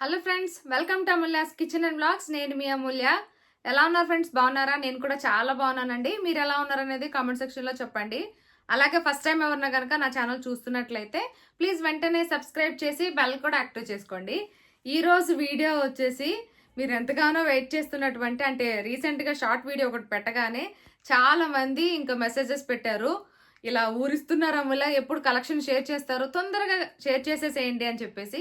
Hello friends welcome to Amulya's kitchen and blogs నేను మీ అమూల్య. ఎలా ఉన్నారు ఫ్రెండ్స్? బాగున్నారా? నేను కూడా చాలా బాగున్నానండి. మీరు ఎలా ఉన్నారు అనేది కామెంట్ సెక్షన్లో చెప్పండి. అలాగే ఫస్ట్ టైం ఎవరన్నా కనుక నా ఛానల్ చూస్తున్నట్లయితే ప్లీజ్ వెంటనే సబ్స్క్రైబ్ చేసి బెల్ కూడా యాక్టివ్ చేసుకోండి. ఈ రోజు వీడియో వచ్చేసి మీరు ఎంతగానో వెయిట్ చేస్తున్నటువంటి అంటే రీసెంట్గా షార్ట్ వీడియో ఒకటి పెట్టగానే చాలా మంది ఇంకా మెసేజెస్ పెట్టారు. ఇలా ఊరిస్తున్నారు అమ్ముల ఎప్పుడు కలెక్షన్ షేర్ చేస్తారు తొందరగా షేర్ చేసేసేయండి అని చెప్పేసి.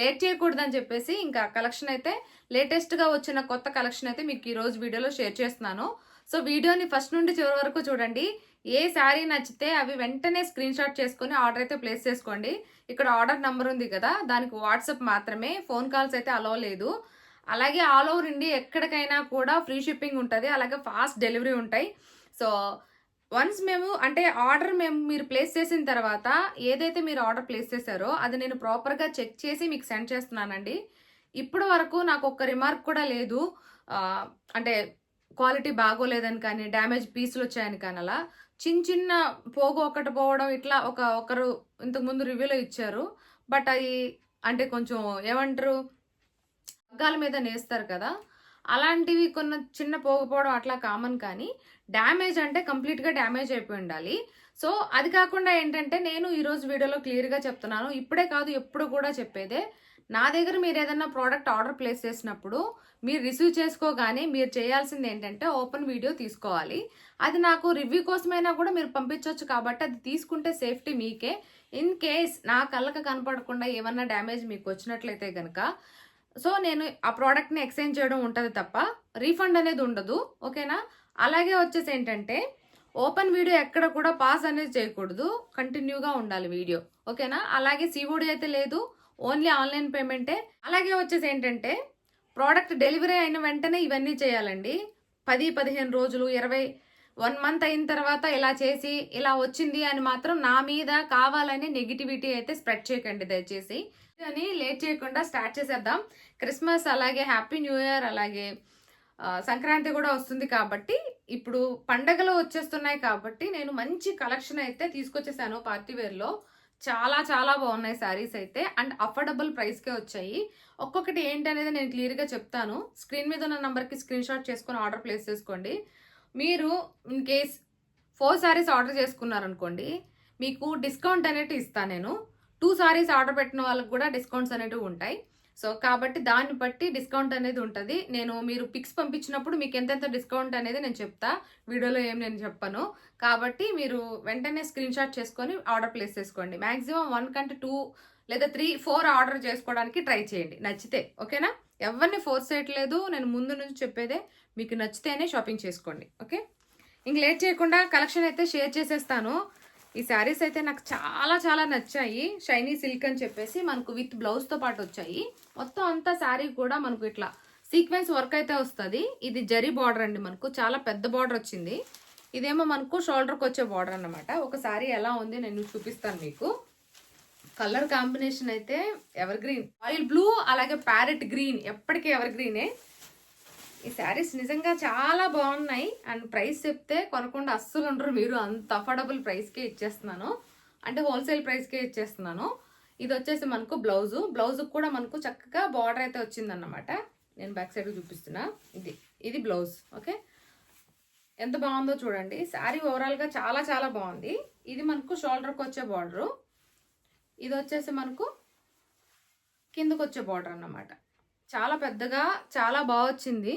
లేట్ చేయకూడదని చెప్పేసి ఇంకా కలెక్షన్ అయితే లేటెస్ట్గా వచ్చిన కొత్త కలెక్షన్ అయితే మీకు ఈరోజు వీడియోలో షేర్ చేస్తున్నాను. సో వీడియోని ఫస్ట్ నుండి చివరి వరకు చూడండి. ఏ శారీ నచ్చితే అవి వెంటనే స్క్రీన్ షాట్ చేసుకుని ఆర్డర్ అయితే ప్లేస్ చేసుకోండి. ఇక్కడ ఆర్డర్ నెంబర్ ఉంది కదా దానికి వాట్సాప్ మాత్రమే ఫోన్ కాల్స్ అయితే అలో లేదు. అలాగే ఆల్ ఓవర్ ఇండియా ఎక్కడికైనా కూడా ఫ్రీ షిప్పింగ్ ఉంటుంది. అలాగే ఫాస్ట్ డెలివరీ ఉంటాయి. సో వన్స్ మేము అంటే ఆర్డర్ మేము మీరు ప్లేస్ చేసిన తర్వాత ఏదైతే మీరు ఆర్డర్ ప్లేస్ చేశారో అది నేను ప్రాపర్గా చెక్ చేసి మీకు సెండ్ చేస్తున్నానండి. ఇప్పటి వరకు నాకు ఒక్క రిమార్క్ కూడా లేదు. అంటే క్వాలిటీ బాగోలేదని కానీ డ్యామేజ్ పీసులు వచ్చాయని కానీ అలా చిన్న చిన్న పోగు ఒకటి పోవడం ఇట్లా ఒక ఒకరు ఇంతకుముందు రివ్యూలో ఇచ్చారు. బట్ అది అంటే కొంచెం ఏమంటారు అగ్గాల మీద నేస్తారు కదా. అలాంటివి కొన్ని చిన్న పోకపోవడం అట్లా కామన్ కానీ డ్యామేజ్ అంటే కంప్లీట్గా డ్యామేజ్ అయిపోయి ఉండాలి. సో అది కాకుండా ఏంటంటే నేను ఈరోజు వీడియోలో క్లియర్గా చెప్తున్నాను. ఇప్పుడే కాదు ఎప్పుడు కూడా చెప్పేదే. నా దగ్గర మీరు ఏదైనా ప్రోడక్ట్ ఆర్డర్ ప్లేస్ చేసినప్పుడు మీరు రిసీవ్ చేసుకోగానే మీరు చేయాల్సింది ఏంటంటే ఓపెన్ వీడియో తీసుకోవాలి. అది నాకు రివ్యూ కోసమైనా కూడా మీరు పంపించవచ్చు కాబట్టి అది తీసుకుంటే సేఫ్టీ మీకే. ఇన్ కేస్ నా కళ్ళకు కనపడకుండా ఏమన్నా డ్యామేజ్ మీకు వచ్చినట్లయితే కనుక సో నేను ఆ ప్రోడక్ట్ని ఎక్స్చేంజ్ చేయడం ఉంటుంది తప్ప రీఫండ్ అనేది ఉండదు ఓకేనా? అలాగే వచ్చేసి ఏంటంటే ఓపెన్ వీడియో ఎక్కడ కూడా పాస్ అనేది చేయకూడదు కంటిన్యూగా ఉండాలి వీడియో ఓకేనా? అలాగే సిఓడి అయితే లేదు ఓన్లీ ఆన్లైన్ పేమెంటే. అలాగే వచ్చేసి ఏంటంటే ప్రోడక్ట్ డెలివరీ అయిన వెంటనే ఇవన్నీ చేయాలండి. పది పదిహేను రోజులు ఇరవై వన్ మంత్ అయిన తర్వాత ఇలా చేసి ఇలా వచ్చింది అని మాత్రం నా మీద కావాలని నెగిటివిటీ అయితే స్ప్రెడ్ చేయకండి దయచేసి. అని లేట్ చేయకుండా స్టార్ట్ చేసేద్దాం. క్రిస్మస్ అలాగే హ్యాపీ న్యూ ఇయర్ అలాగే సంక్రాంతి కూడా వస్తుంది కాబట్టి ఇప్పుడు పండగలు వచ్చేస్తున్నాయి కాబట్టి నేను మంచి కలెక్షన్ అయితే తీసుకొచ్చేసాను పార్టీ వేర్లో. చాలా చాలా బాగున్నాయి శారీస్ అయితే. అండ్ అఫోర్డబుల్ ప్రైస్కే వచ్చాయి. ఒక్కొక్కటి ఏంటి అనేది నేను క్లియర్గా చెప్తాను. స్క్రీన్ మీద ఉన్న నెంబర్కి స్క్రీన్ షాట్ చేసుకొని ఆర్డర్ ప్లేస్ చేసుకోండి. మీరు in case four saris order చేసుకున్నారనుకోండి మీకు డిస్కౌంట్ అనేటివి ఇస్తాను నేను. టూ శారీస్ ఆర్డర్ పెట్టిన వాళ్ళకి కూడా డిస్కౌంట్స్ అనేటివి ఉంటాయి. సో కాబట్టి దాన్ని బట్టి డిస్కౌంట్ అనేది ఉంటుంది. నేను మీరు పిక్స్ పంపించినప్పుడు మీకు ఎంతెంత డిస్కౌంట్ అనేది నేను చెప్తా. వీడియోలో ఏం నేను చెప్పను. కాబట్టి మీరు వెంటనే స్క్రీన్ షాట్ చేసుకొని ఆర్డర్ ప్లేస్ చేసుకోండి. మ్యాక్సిమం వన్ కంటే టూ లేదా త్రీ ఫోర్ ఆర్డర్ చేసుకోవడానికి ట్రై చేయండి. నచ్చితే ఓకేనా? ఎవరిని ఫోర్స్ చేయట్లేదు. నేను ముందు నుంచి చెప్పేదే మీకు నచ్చితేనే షాపింగ్ చేసుకోండి. ఓకే? ఇంక లేట్ చేయకుండా కలెక్షన్ అయితే షేర్ చేసేస్తాను. ఈ శారీస్ అయితే నాకు చాలా చాలా నచ్చాయి. షైనీ సిల్క్ అని చెప్పేసి మనకు విత్ బ్లౌజ్తో పాటు వచ్చాయి. మొత్తం అంతా శారీ కూడా మనకు ఇట్లా సీక్వెన్స్ వర్క్ అయితే వస్తుంది. ఇది జరీ బార్డర్ అండి మనకు. చాలా పెద్ద బార్డర్ వచ్చింది. ఇదేమో మనకు షోల్డర్కి వచ్చే బార్డర్ అన్నమాట. ఒక శారీ ఎలా ఉంది నేను చూపిస్తాను మీకు. కలర్ కాంబినేషన్ అయితే ఎవర్ గ్రీన్ ఆయిల్ బ్లూ అలాగే ప్యారెట్ గ్రీన్. ఎప్పటికీ ఎవర్ గ్రీనే ఈ శారీస్ నిజంగా చాలా బాగున్నాయి. అండ్ ప్రైస్ చెప్తే కొనకుండా అస్సలు ఉండరు మీరు. అంత అఫోర్డబుల్ ప్రైస్కే ఇచ్చేస్తున్నాను. అంటే హోల్సేల్ ప్రైస్కే ఇచ్చేస్తున్నాను. ఇది వచ్చేసి మనకు బ్లౌజు. బ్లౌజ్ కూడా మనకు చక్కగా బార్డర్ అయితే వచ్చిందన్నమాట. నేను బ్యాక్ సైడ్ చూపిస్తున్నా. ఇది ఇది బ్లౌజ్. ఓకే? ఎంత బాగుందో చూడండి. శారీ ఓవరాల్గా చాలా చాలా బాగుంది. ఇది మనకు షోల్డర్కి వచ్చే బార్డరు ఇది వచ్చేసి మనకు కిందకు వచ్చే బార్డర్ అన్నమాట. చాలా పెద్దగా చాలా బాగా వచ్చింది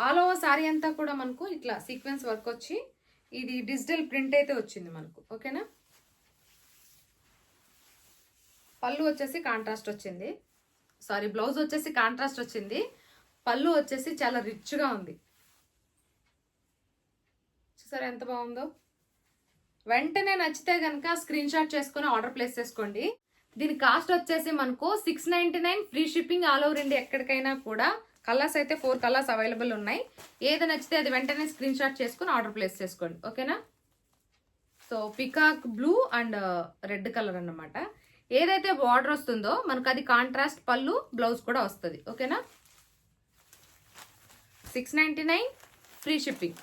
ఆల్ ఓవర్ సారీ అంతా కూడా మనకు ఇట్లా సీక్వెన్స్ వర్క్ వచ్చి ఇది డిజిటల్ ప్రింట్ అయితే వచ్చింది మనకు ఓకేనా? పళ్ళు వచ్చేసి కాంట్రాస్ట్ వచ్చింది. సారీ బ్లౌజ్ వచ్చేసి కాంట్రాస్ట్ వచ్చింది. పళ్ళు వచ్చేసి చాలా రిచ్గా ఉంది. చూసారా ఎంత బాగుందో? వెంటనే నచ్చితే కనుక స్క్రీన్ షాట్ చేసుకుని ఆర్డర్ ప్లేస్ చేసుకోండి. దీని కాస్ట్ వచ్చేసి మనకు six ninety nine free shipping all over India ఎక్కడికైనా కూడా. కలర్స్ అయితే ఫోర్ కలర్స్ అవైలబుల్ ఉన్నాయి. ఏది నచ్చితే అది వెంటనే స్క్రీన్ షాట్ చేసుకుని ఆర్డర్ ప్లేస్ చేసుకోండి. ఓకేనా so peacock blue and red colour అన్నమాట. ఏదైతే బార్డర్ వస్తుందో మనకు అది కాంట్రాస్ట్ పళ్ళు బ్లౌజ్ కూడా వస్తుంది. ఓకేనా six ninety nine free shipping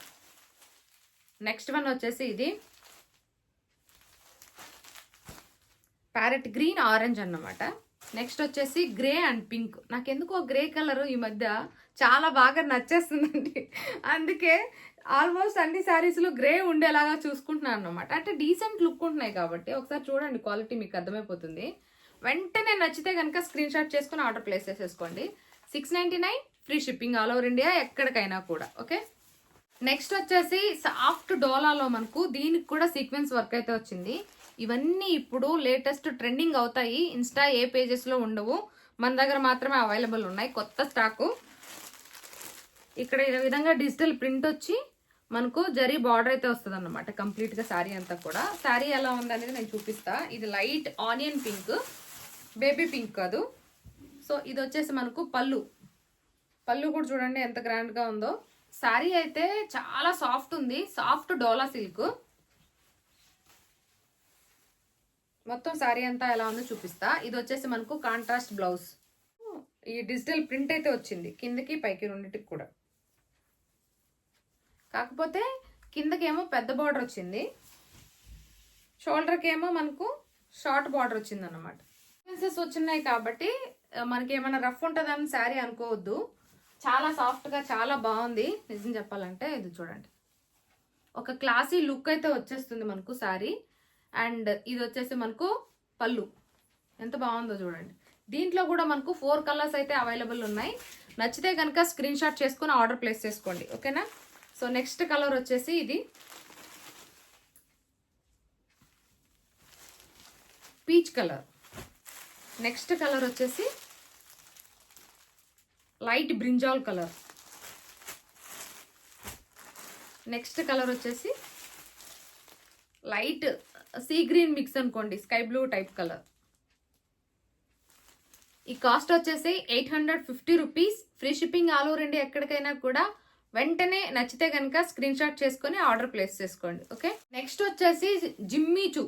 next one వచ్చేసి ఇది. ప్యారెట్ గ్రీన్ ఆరెంజ్ అన్నమాట. నెక్స్ట్ వచ్చేసి గ్రే అండ్ పింక్. నాకు ఎందుకో గ్రే కలర్ ఈ మధ్య చాలా బాగా నచ్చేస్తుందండి. అందుకే ఆల్మోస్ట్ అన్ని శారీస్లో గ్రే ఉండేలాగా చూసుకుంటున్నాను అనమాట అంటే డీసెంట్ లుక్ ఉంటున్నాయి కాబట్టి ఒకసారి చూడండి క్వాలిటీ మీకు అర్థమైపోతుంది. వెంటనే నచ్చితే కనుక స్క్రీన్ షాట్ చేసుకుని ఆర్డర్ ప్లేస్ చేసేసుకోండి. Six ninety nine free shipping all over India ఎక్కడికైనా కూడా ఓకే? నెక్స్ట్ వచ్చేసి సాఫ్ట్ డోలాలో మనకు దీనికి కూడా సీక్వెన్స్ వర్క్ అయితే వచ్చింది. ఇవన్నీ ఇప్పుడు లేటెస్ట్ ట్రెండింగ్ అవుతాయి. ఇన్స్టా ఏ పేజెస్లో ఉండవు. మన దగ్గర మాత్రమే అవైలబుల్ ఉన్నాయి. కొత్త స్టాకు. ఇక్కడ ఈ విధంగా డిజిటల్ ప్రింట్ వచ్చి మనకు జరీ బార్డర్ అయితే వస్తుంది అనమాట కంప్లీట్గా శారీ అంతా కూడా. శారీ ఎలా ఉందనేది నేను చూపిస్తా. ఇది light onion pink. Baby pink కాదు. సో ఇది వచ్చేసి మనకు పళ్ళు. పళ్ళు కూడా చూడండి ఎంత గ్రాండ్గా ఉందో. శారీ అయితే చాలా సాఫ్ట్ ఉంది. Soft dola silk. మొత్తం శారీ అంతా ఎలా ఉందో చూపిస్తా. ఇది వచ్చేసి మనకు కాంట్రాస్ట్ బ్లౌజ్ ఈ డిజిటల్ ప్రింట్ అయితే వచ్చింది. కిందకి పైకి రెండింటికి కూడా. కాకపోతే కిందకేమో పెద్ద బార్డర్ వచ్చింది. షోల్డర్కి ఏమో మనకు షార్ట్ బార్డర్ వచ్చింది అనమాట డిఫరెన్సెస్ వచ్చినాయి కాబట్టి మనకి ఏమైనా రఫ్ ఉంటుందని శారీ అనుకోవద్దు. చాలా సాఫ్ట్గా చాలా బాగుంది. నిజం చెప్పాలంటే ఇది చూడండి. ఒక క్లాసీ లుక్ అయితే వచ్చేస్తుంది మనకు శారీ. అండ్ ఇది వచ్చేసి మనకు పళ్ళు. ఎంత బాగుందో చూడండి. దీంట్లో కూడా మనకు ఫోర్ కలర్స్ అయితే అవైలబుల్ ఉన్నాయి. నచ్చితే కనుక స్క్రీన్ షాట్ చేసుకుని ఆర్డర్ ప్లేస్ చేసుకోండి. ఓకేనా? సో నెక్స్ట్ కలర్ వచ్చేసి ఇది. Peach colour. నెక్స్ట్ కలర్ వచ్చేసి light brinjal colour. Next colour వచ్చేసి లైట్ సీ గ్రీన్ మిక్స్ అనుకోండి స్కై బ్లూ టైప్ కలర్. ఈ కాస్ట్ వచ్చేసి eight hundred fifty rupees. Free shipping all over India ఎక్కడికైనా కూడా వెంటనే నచ్చితే కనుక స్క్రీన్ షాట్ చేసుకొని ఆర్డర్ ప్లేస్ చేసుకోండి ఓకే? నెక్స్ట్ వచ్చేసి జిమ్మీ చూ.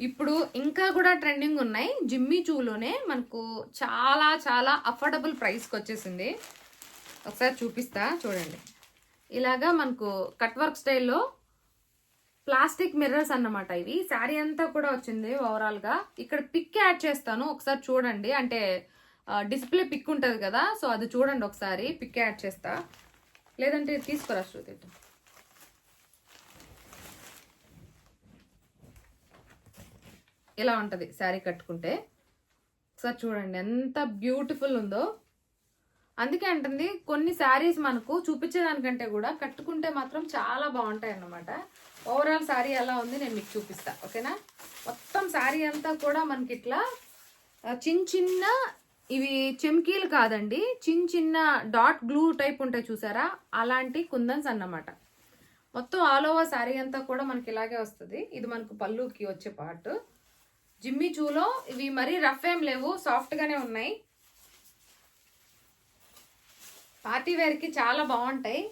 ఇప్పుడు ఇంకా కూడా ట్రెండింగ్ ఉన్నాయి. జిమ్మీ చూలోనే మనకు చాలా చాలా అఫోర్డబుల్ ప్రైస్కి వచ్చేసింది. ఒకసారి చూపిస్తా చూడండి. ఇలాగా మనకు కట్ వర్క్ స్టైల్లో ప్లాస్టిక్ మిర్రర్స్ అన్నమాట ఇవి. శారీ అంతా కూడా వచ్చింది ఓవరాల్గా. ఇక్కడ పిక్ యాడ్ చేస్తాను. ఒకసారి చూడండి. అంటే డిస్ప్లే పిక్ ఉంటుంది కదా సో అది చూడండి ఒకసారి. పిక్ యాడ్ చేస్తా. లేదంటే ఇది తీసుకురా శృతి. ఇలా ఉంటుంది శారీ కట్టుకుంటే. ఒకసారి చూడండి. ఎంత బ్యూటిఫుల్ ఉందో. అందుకే అంటుంది కొన్ని శారీస్ మనకు చూపించేదానికంటే కూడా కట్టుకుంటే మాత్రం చాలా బాగుంటాయి అన్నమాట ఓవరాల్ శారీ ఎలా ఉంది నేను మీకు చూపిస్తా ఓకేనా? మొత్తం శారీ అంతా కూడా మనకి ఇట్లా చిన్న చిన్న ఇవి చెమ్కీలు కాదండి చిన్న చిన్న డాట్ గ్లూ టైప్ ఉంటాయి చూసారా? అలాంటి కుందన్స్ అన్నమాట. మొత్తం ఆల్ ఓవర్ శారీ అంతా కూడా మనకి ఇలాగే వస్తుంది. ఇది మనకు పళ్ళుకి వచ్చే పార్ట్ జిమ్మి చూలో ఇవి మరీ రఫ్ ఏం లేవు సాఫ్ట్గానే ఉన్నాయి. పార్టీ వేర్కి చాలా బాగుంటాయి.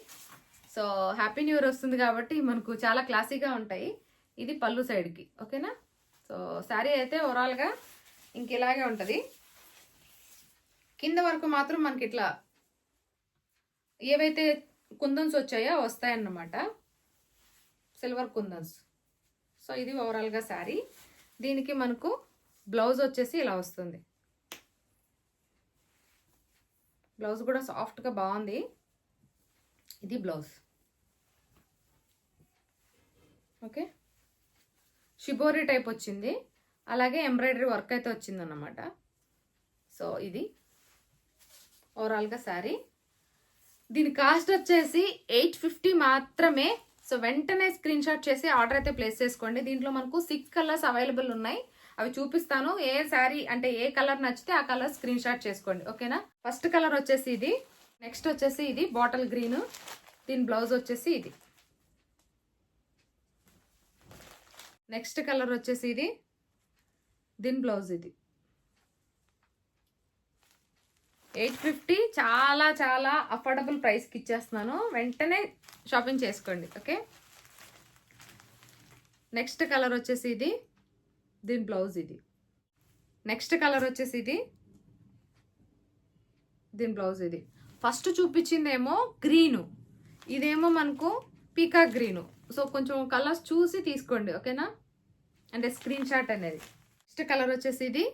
సో హ్యాపీ న్యూ ఇయర్ వస్తుంది కాబట్టి మనకు చాలా క్లాసీగా ఉంటాయి. ఇది పళ్ళు సైడ్కి ఓకేనా? సో శారీ అయితే ఓవరాల్గా ఇంక ఇలాగే ఉంటుంది. కింద వరకు మాత్రం మనకి ఇట్లా ఏవైతే కుందన్స్ వచ్చాయో వస్తాయన్నమాట. సిల్వర్ కుందన్స్. సో ఇది ఓవరాల్గా శారీ. దీనికి మనకు బ్లౌజ్ వచ్చేసి ఇలా వస్తుంది. బ్లౌజ్ కూడా సాఫ్ట్గా బాగుంది. ఇది బ్లౌజ్. ఓకే? షిబోరి టైప్ వచ్చింది. అలాగే ఎంబ్రాయిడరీ వర్క్ అయితే వచ్చింది అన్నమాట సో ఇది. ఓవరాల్గా శారీ దీని కాస్ట్ వచ్చేసి ఎయిట్ ఫిఫ్టీ మాత్రమే. సో వెంటనే స్క్రీన్ షాట్ చేసి ఆర్డర్ అయితే ప్లేస్ చేసుకోండి. దీంట్లో మనకు సిక్స్ కలర్స్ అవైలబుల్ ఉన్నాయి. అవి చూపిస్తాను. ఏ శారీ అంటే ఏ కలర్ నచ్చితే ఆ కలర్ స్క్రీన్ షాట్ చేసుకోండి. ఓకేనా ఫస్ట్ కలర్ వచ్చేసి ఇది. నెక్స్ట్ వచ్చేసి ఇది. బాటిల్ గ్రీన్ దీని బ్లౌజ్ వచ్చేసి ఇది. నెక్స్ట్ కలర్ వచ్చేసి ఇది. దీని బ్లౌజ్ ఇది. ఎయిట్ ఫిఫ్టీ చాలా చాలా అఫోర్డబుల్ ప్రైస్కి ఇచ్చేస్తున్నాను. వెంటనే షాపింగ్ చేసుకోండి ఓకే? నెక్స్ట్ కలర్ వచ్చేసి ఇది. దీని బ్లౌజ్ ఇది. నెక్స్ట్ కలర్ వచ్చేసి ఇది. దీని బ్లౌజ్ ఇది. ఫస్ట్ చూపించిందేమో గ్రీను. ఇదేమో మనకు పీకా గ్రీను. సో కొంచెం కలర్స్ చూసి తీసుకోండి ఓకేనా? అంటే స్క్రీన్ షాట్ అనేది. నెక్స్ట్ కలర్ వచ్చేసి ఇది.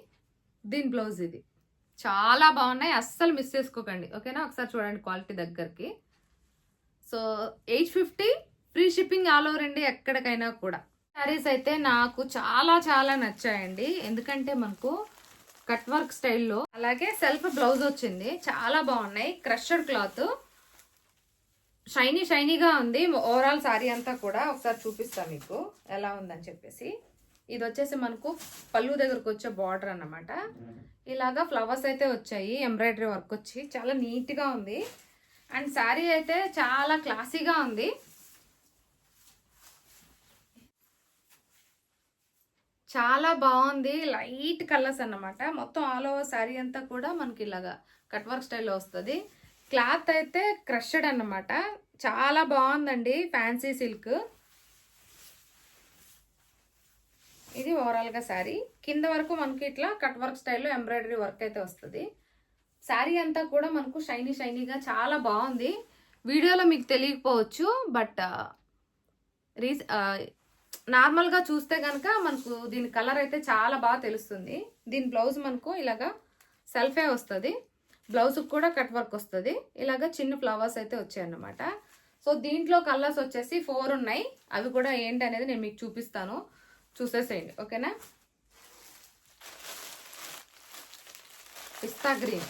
దీని బ్లౌజ్ ఇది. చాలా బాగున్నాయి. అస్సలు మిస్ చేసుకోకండి ఓకేనా? ఒకసారి చూడండి క్వాలిటీ దగ్గరికి. So eight fifty free shipping all over అండి ఎక్కడికైనా కూడా. శారీస్ అయితే నాకు చాలా చాలా నచ్చాయండి. ఎందుకంటే మనకు కట్ వర్క్ స్టైల్లో అలాగే సెల్ఫ్ బ్లౌజ్ వచ్చింది. చాలా బాగున్నాయి. Crusher cloth. షైనీ షైనీగా ఉంది. ఓవరాల్ సారీ అంతా కూడా ఒకసారి చూపిస్తా మీకు ఎలా ఉందని చెప్పేసి. ఇది వచ్చేసి మనకు పళ్ళు దగ్గరకు వచ్చే బార్డర్ అన్నమాట. ఇలాగా ఫ్లవర్స్ అయితే వచ్చాయి ఎంబ్రాయిడరీ వర్క్ వచ్చి చాలా నీట్గా ఉంది. అండ్ శారీ అయితే చాలా క్లాసీగా ఉంది. చాలా బాగుంది. లైట్ కలర్స్ అన్నమాట. మొత్తం ఆల్ ఓవర్ శారీ అంతా కూడా మనకి ఇలాగా కట్ వర్క్ స్టైల్లో వస్తుంది. క్లాత్ అయితే క్రషడ్ అన్నమాట. చాలా బాగుందండి ఫ్యాన్సీ సిల్క్. ఇది ఓవరాల్గా శారీ. కింద వరకు మనకి ఇట్లా కట్ వర్క్ స్టైల్లో ఎంబ్రాయిడరీ వర్క్ అయితే వస్తుంది. శారీ అంతా కూడా మనకు షైనీ షైనీగా చాలా బాగుంది. వీడియోలో మీకు తెలియకపోవచ్చు బట్ రీస్ నార్మల్గా చూస్తే కనుక మనకు దీని కలర్ అయితే చాలా బాగా తెలుస్తుంది. దీని బ్లౌజ్ మనకు ఇలాగా సెల్ఫే వస్తుంది. బ్లౌజ్కి కూడా కట్ వర్క్ వస్తుంది. ఇలాగ చిన్న ఫ్లవర్స్ అయితే వచ్చాయి అన్నమాట సో దీంట్లో కలర్స్ వచ్చేసి ఫోర్ ఉన్నాయి. అవి కూడా ఏంటి అనేది నేను మీకు చూపిస్తాను. చూసేసేయండి. ఓకేనా? పిస్తా గ్రీన్.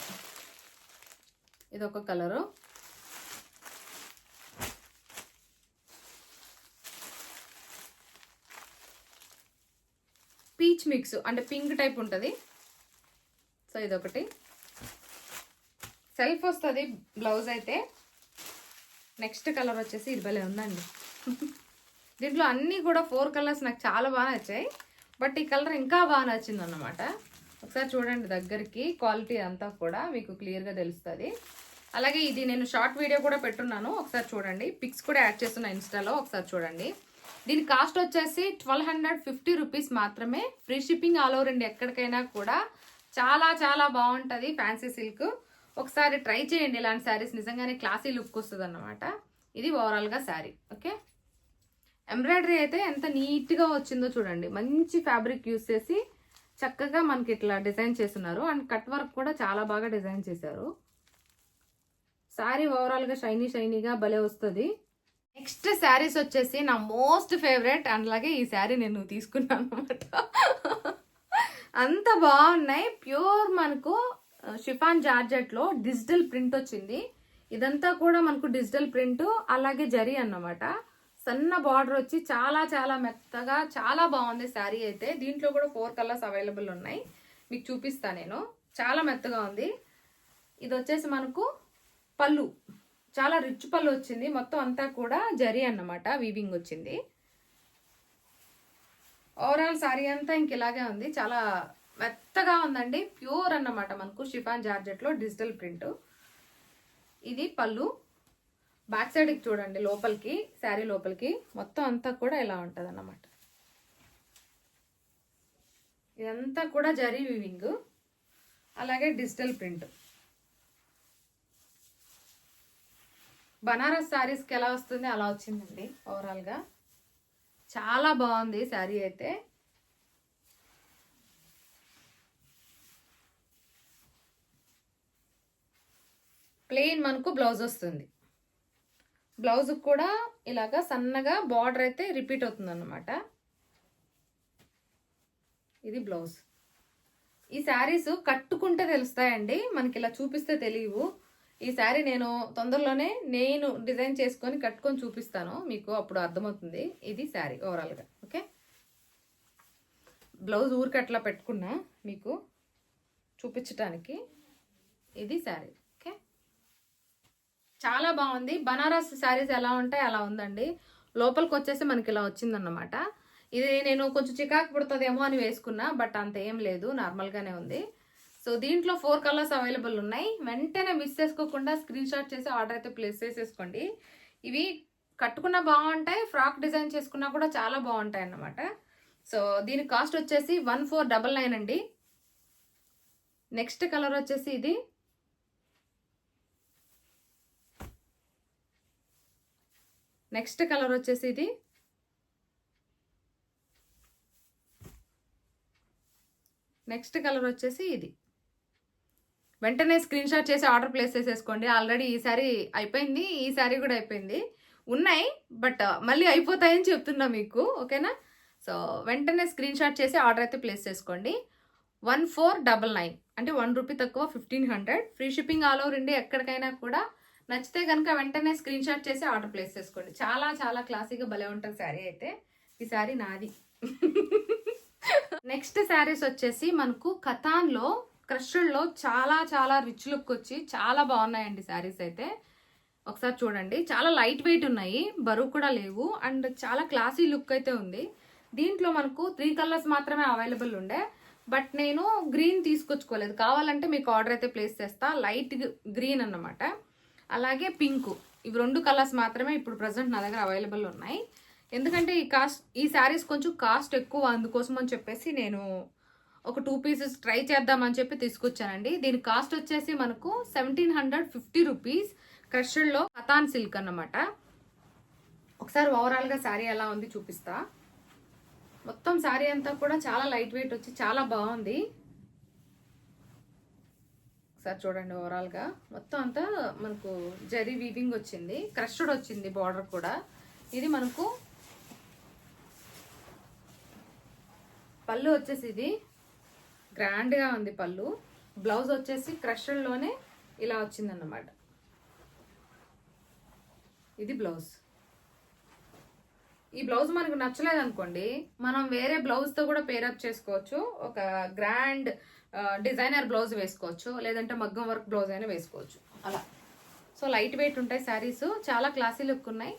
ఇది ఒక కలరు. పీచ్ మిక్స్ అంటే పింక్ టైప్ ఉంటుంది. సో ఇదొకటి. సెల్ఫ్ వస్తుంది బ్లౌజ్ అయితే. నెక్స్ట్ కలర్ వచ్చేసి ఇది భలే ఉందండి. దీంట్లో అన్నీ కూడా ఫోర్ కలర్స్ నాకు చాలా బాగా నచ్చాయి. బట్ ఈ కలర్ ఇంకా బాగా నచ్చింది అన్నమాట ఒకసారి చూడండి దగ్గరికి క్వాలిటీ అంతా కూడా మీకు క్లియర్గా తెలుస్తుంది. అలాగే ఇది నేను షార్ట్ వీడియో కూడా పెట్టున్నాను. ఒకసారి చూడండి. పిక్స్ కూడా యాడ్ చేస్తున్నా ఇన్స్టాలో. ఒకసారి చూడండి. దీని కాస్ట్ వచ్చేసి ట్వెల్వ్ హండ్రెడ్ ఫిఫ్టీ రూపీస్ మాత్రమే. Free shipping all over India ఎక్కడికైనా కూడా చాలా చాలా బాగుంటుంది. Fancy silk. ఒకసారి ట్రై చేయండి ఇలాంటి శారీస్. నిజంగానే క్లాసీ లుక్ వస్తుంది అనమాట ఇది ఓవరాల్గా శారీ ఓకే? ఎంబ్రాయిడరీ అయితే ఎంత నీట్గా వచ్చిందో చూడండి. మంచి ఫ్యాబ్రిక్ యూస్ చేసి చక్కగా మనకి ఇట్లా డిజైన్ చేస్తున్నారు. అండ్ కట్ వర్క్ కూడా చాలా బాగా డిజైన్ చేశారు. శారీ ఓవరాల్గా షైనీ షైనీగా భలే వస్తుంది. నెక్స్ట్ శారీస్ వచ్చేసి నా మోస్ట్ ఫేవరెట్. అండ్ అలాగే ఈ శారీ నేను తీసుకున్నాను అనమాట అంత బాగున్నాయి. ప్యూర్ మనకు షిఫాన్ జార్జెట్లో డిజిటల్ ప్రింట్ వచ్చింది. ఇదంతా కూడా మనకు డిజిటల్ ప్రింట్ అలాగే జరీ అన్నమాట. సన్న బార్డర్ వచ్చి చాలా చాలా మెత్తగా చాలా బాగుంది శారీ అయితే. దీంట్లో కూడా ఫోర్ కలర్స్ అవైలబుల్ ఉన్నాయి. మీకు చూపిస్తా నేను. చాలా మెత్తగా ఉంది. ఇది వచ్చేసి మనకు పళ్ళు. చాలా రిచ్ పళ్ళు వచ్చింది. మొత్తం అంతా కూడా జరీ అన్నమాట. వీవింగ్ వచ్చింది. ఓవరాల్ శారీ అంతా ఇంక ఇలాగే ఉంది. చాలా మెత్తగా ఉందండి. ప్యూర్ అన్నమాట మనకు షిఫాన్ జార్జెట్లో డిజిటల్ ప్రింట్. ఇది పళ్ళు. బ్యాక్ సైడ్కి చూడండి లోపలికి శారీ లోపలికి. మొత్తం అంతా కూడా ఇలా ఉంటుంది అన్నమాట ఇదంతా కూడా జరీ వీవింగ్. అలాగే డిజిటల్ ప్రింట్. బనారస్ శారీస్కి ఎలా వస్తుంది? అలా వచ్చిందండి. ఓవరాల్గా చాలా బాగుంది శారీ అయితే. ప్లెయిన్ మనకు బ్లౌజ్ వస్తుంది. బ్లౌజ్ కూడా ఇలాగా సన్నగా బార్డర్ అయితే రిపీట్ అవుతుంది ఇది బ్లౌజ్. ఈ శారీస్ కట్టుకుంటే తెలుస్తాయండి మనకి ఇలా చూపిస్తే తెలియవు. ఈ శారీ నేను తొందరలోనే నేను డిజైన్ చేసుకొని కట్టుకొని చూపిస్తాను మీకు అప్పుడు అర్థమవుతుంది. ఇది శారీ ఓవరాల్గా ఓకే? బ్లౌజ్ ఊరికి అట్లా పెట్టుకున్నా మీకు చూపించటానికి ఇది శారీ. చాలా బాగుంది. బనారస్ శారీస్ ఎలా ఉంటాయి అలా ఉందండి. లోపలికి వచ్చేసి మనకి ఇలా వచ్చిందన్నమాట. ఇది నేను కొంచెం చికాకు పుడుతుందేమో అని వేసుకున్నా బట్ అంత ఏం లేదు. నార్మల్గానే ఉంది. సో దీంట్లో ఫోర్ కలర్స్ అవైలబుల్ ఉన్నాయి. వెంటనే మిస్ చేసుకోకుండా స్క్రీన్ షాట్ చేసి ఆర్డర్ అయితే ప్లేస్ చేసేసుకోండి. ఇవి కట్టుకున్నా బాగుంటాయి ఫ్రాక్ డిజైన్ చేసుకున్నా కూడా చాలా బాగుంటాయి అన్నమాట. సో దీని కాస్ట్ వచ్చేసి వన్ ఫోర్ డబల్ నైన్ అండి. నెక్స్ట్ కలర్ వచ్చేసి ఇది. నెక్స్ట్ కలర్ వచ్చేసి ఇది. నెక్స్ట్ కలర్ వచ్చేసి ఇది. వెంటనే స్క్రీన్ షాట్ చేసి ఆర్డర్ ప్లేస్ చేసేసుకోండి. ఆల్రెడీ ఈ సారీ అయిపోయింది. ఈ సారీ కూడా అయిపోయింది. ఉన్నాయి బట్ మళ్ళీ అయిపోతాయని చెప్తున్నా మీకు. ఓకేనా? సో వెంటనే స్క్రీన్ షాట్ చేసి ఆర్డర్ అయితే ప్లేస్ చేసుకోండి. One four double nine. అంటే వన్ రూపీ తక్కువ fifteen hundred. Free shipping all over India ఎక్కడికైనా కూడా నచ్చితే కనుక వెంటనే స్క్రీన్ షాట్ చేసి ఆర్డర్ ప్లేస్ చేసుకోండి. చాలా చాలా క్లాసీగా భలే ఉంటుంది శారీ అయితే. ఈ శారీ నాది. నెక్స్ట్ శారీస్ వచ్చేసి మనకు కథాన్లో క్రష్లో చాలా చాలా రిచ్ లుక్ వచ్చి చాలా బాగున్నాయండి శారీస్ అయితే. ఒకసారి చూడండి. చాలా లైట్ వెయిట్ ఉన్నాయి. బరువు కూడా లేవు. అండ్ చాలా క్లాసీ లుక్ అయితే ఉంది. దీంట్లో మనకు త్రీ కలర్స్ మాత్రమే అవైలబుల్ ఉండే. బట్ నేను గ్రీన్ తీసుకొచ్చుకోలేదు. కావాలంటే మీకు ఆర్డర్ అయితే ప్లేస్ చేస్తా. లైట్ గ్రీన్ అన్నమాట. అలాగే పింకు. ఇవి రెండు కలర్స్ మాత్రమే ఇప్పుడు ప్రజెంట్ నా దగ్గర అవైలబుల్ ఉన్నాయి. ఎందుకంటే ఈ కాస్ట్ ఈ శారీస్ కొంచెం కాస్ట్ ఎక్కువ అందుకోసం అని చెప్పేసి నేను ఒక టూ పీసెస్ ట్రై చేద్దామని చెప్పి తీసుకొచ్చానండి. దీని కాస్ట్ వచ్చేసి మనకు సెవెంటీన్ హండ్రెడ్ ఫిఫ్టీ రూపీస్. క్రషర్లో కథాన్ సిల్క్ అన్నమాట. ఒకసారి ఓవరాల్గా శారీ ఎలా ఉంది చూపిస్తా. మొత్తం శారీ అంతా కూడా చాలా లైట్ వెయిట్ వచ్చి చాలా బాగుంది. ఒకసారి చూడండి ఓవరాల్గా మొత్తం అంతా మనకు జరీ వీవింగ్ వచ్చింది. క్రష్డ్ వచ్చింది బార్డర్ కూడా. ఇది మనకు పళ్ళు వచ్చేసి ఇది గ్రాండ్గా ఉంది పళ్ళు. బ్లౌజ్ వచ్చేసి క్రష్డ్లోనే ఇలా వచ్చిందన్నమాట. ఇది బ్లౌజ్ ఈ బ్లౌజ్ మనకు నచ్చలేదు అనుకోండి మనం వేరే బ్లౌజ్తో కూడా పేరప్ చేసుకోవచ్చు. ఒక గ్రాండ్ డిజైనర్ బ్లౌజ్ వేసుకోవచ్చు. లేదంటే మగ్గం వర్క్ బ్లౌజ్ అయినా వేసుకోవచ్చు. అలా. సో లైట్ వెయిట్ ఉంటాయి శారీస్ చాలా క్లాసీ లుక్ ఉన్నాయి.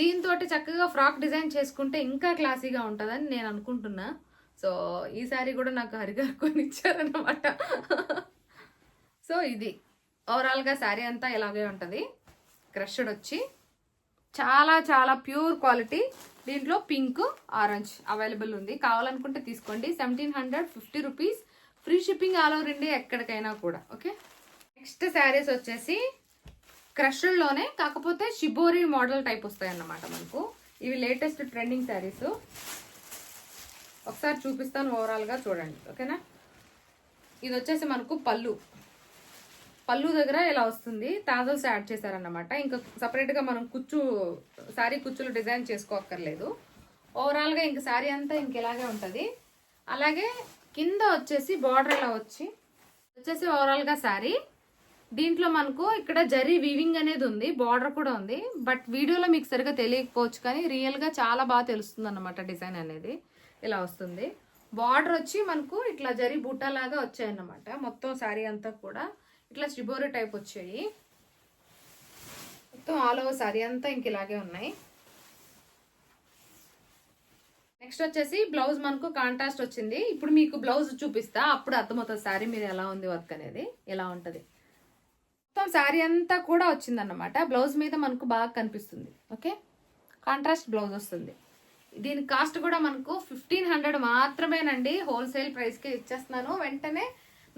దీంతో చక్కగా ఫ్రాక్ డిజైన్ చేసుకుంటే ఇంకా క్లాసీగా ఉంటుందని నేను అనుకుంటున్నా. సో ఈ శారీ కూడా నాకు హరిగారు కొని ఇచ్చారనమాట సో ఇది. ఓవరాల్గా శారీ అంతా ఇలాగే ఉంటుంది. క్రష్డ్ వచ్చి. చాలా చాలా ప్యూర్ క్వాలిటీ. దీంట్లో పింక్ ఆరెంజ్ అవైలబుల్ ఉంది. కావాలనుకుంటే తీసుకోండి. Seventeen hundred fifty rupees. Free shipping all over India ఎక్కడికైనా కూడా ఓకే? నెక్స్ట్ శారీస్ వచ్చేసి క్రష్లోనే కాకపోతే షిబోరి మోడల్ టైప్ వస్తాయి అన్నమాట మనకు. ఇవి లేటెస్ట్ ట్రెండింగ్ శారీస్. ఒకసారి చూపిస్తాను ఓవరాల్గా చూడండి ఓకేనా? ఇది వచ్చేసి మనకు పళ్ళు. పళ్ళు దగ్గర ఇలా వస్తుంది. తాజల్స్ యాడ్ చేశారన్నమాట. ఇంకా సపరేట్గా మనం కుచ్చు శారీ కుచ్చులు డిజైన్ చేసుకోక్కర్లేదు. ఓవరాల్గా ఇంక శారీ అంతా ఇంక ఇలాగే ఉంటుంది. అలాగే కింద వచ్చేసి బార్డర్ ఇలా వచ్చి వచ్చేసి ఓవరాల్గా శారీ దీంట్లో మనకు ఇక్కడ జరీ వీవింగ్ అనేది ఉంది బార్డర్ కూడా ఉంది. బట్ వీడియోలో మీకు సరిగా తెలియకపోవచ్చు కానీ రియల్గా చాలా బాగా తెలుస్తుంది డిజైన్ అనేది. ఇలా వస్తుంది. బార్డర్ వచ్చి మనకు ఇట్లా జరీ బుట్టలాగా వచ్చాయన్నమాట. మొత్తం శారీ అంతా కూడా. ఇట్లా షిబోరి టైప్ వచ్చాయి. మొత్తం ఆల్ ఓవర్ శారీ అంతా ఇంక ఇలాగే ఉన్నాయి. నెక్స్ట్ వచ్చేసి బ్లౌజ్ మనకు కాంట్రాస్ట్ వచ్చింది. ఇప్పుడు మీకు బ్లౌజ్ చూపిస్తా. అప్పుడు అర్థమవుతుంది శారీ మీద ఎలా ఉంది వర్క్ అనేది ఎలా ఉంటుంది. మొత్తం శారీ అంతా కూడా వచ్చిందన్నమాట. బ్లౌజ్ మీద మనకు బాగా కనిపిస్తుంది. ఓకే? కాంట్రాస్ట్ బ్లౌజ్ వస్తుంది. దీని కాస్ట్ కూడా మనకు ఫిఫ్టీన్ హండ్రెడ్ మాత్రమేనండి. హోల్సేల్ ప్రైస్కే ఇచ్చేస్తున్నాను. వెంటనే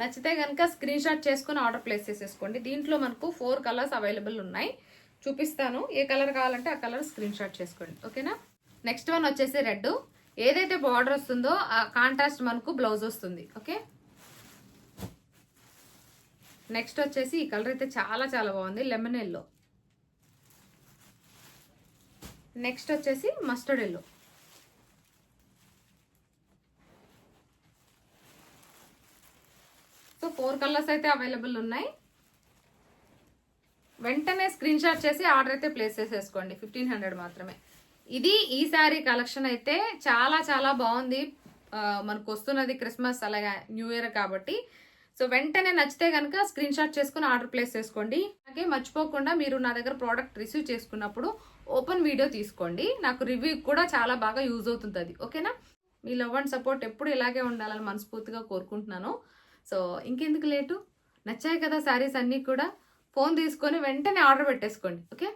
నచ్చితే కనుక స్క్రీన్ షాట్ చేసుకుని ఆర్డర్ ప్లేస్ చేసేసుకోండి. దీంట్లో మనకు ఫోర్ కలర్స్ అవైలబుల్ ఉన్నాయి. చూపిస్తాను. ఏ కలర్ కావాలంటే ఆ కలర్ స్క్రీన్ షాట్ చేసుకోండి. ఓకేనా నెక్స్ట్ వన్ వచ్చేసి రెడ్. ఏదైతే బార్డర్ వస్తుందో ఆ కాంట్రాస్ట్ మనకు బ్లౌజ్ వస్తుంది. ఓకే నెక్స్ట్ వచ్చేసి ఈ కలర్ అయితే చాలా చాలా బాగుంది. లెమన్ ఎల్లో నెక్స్ట్ వచ్చేసి mustard yellow so four colours అయితే అవైలబుల్ ఉన్నాయి. వెంటనే స్క్రీన్ షాట్ చేసి ఆర్డర్ అయితే ప్లేస్ చేసేసుకోండి ఫిఫ్టీన్ హండ్రెడ్ మాత్రమే. ఇది ఈ శారీ కలెక్షన్ అయితే చాలా చాలా బాగుంది. మనకు వస్తున్నది క్రిస్మస్ అలాగే న్యూ ఇయర్ కాబట్టి. సో వెంటనే నచ్చితే కనుక స్క్రీన్ షాట్ చేసుకుని ఆర్డర్ ప్లేస్ చేసుకోండి. అలాగే మర్చిపోకుండా మీరు నా దగ్గర ప్రోడక్ట్ రిసీవ్ చేసుకున్నప్పుడు ఓపెన్ వీడియో తీసుకోండి. నాకు రివ్యూ కూడా చాలా బాగా యూజ్ అవుతుంది అది ఓకేనా? మీ లవ్ అండ్ సపోర్ట్ ఎప్పుడు ఇలాగే ఉండాలని మనస్ఫూర్తిగా కోరుకుంటున్నాను. సో ఇంకెందుకు లేటు? నచ్చాయి కదా శారీస్ అన్నీ కూడా. ఫోన్ తీసుకొని వెంటనే ఆర్డర్ పెట్టేసుకోండి ఓకే?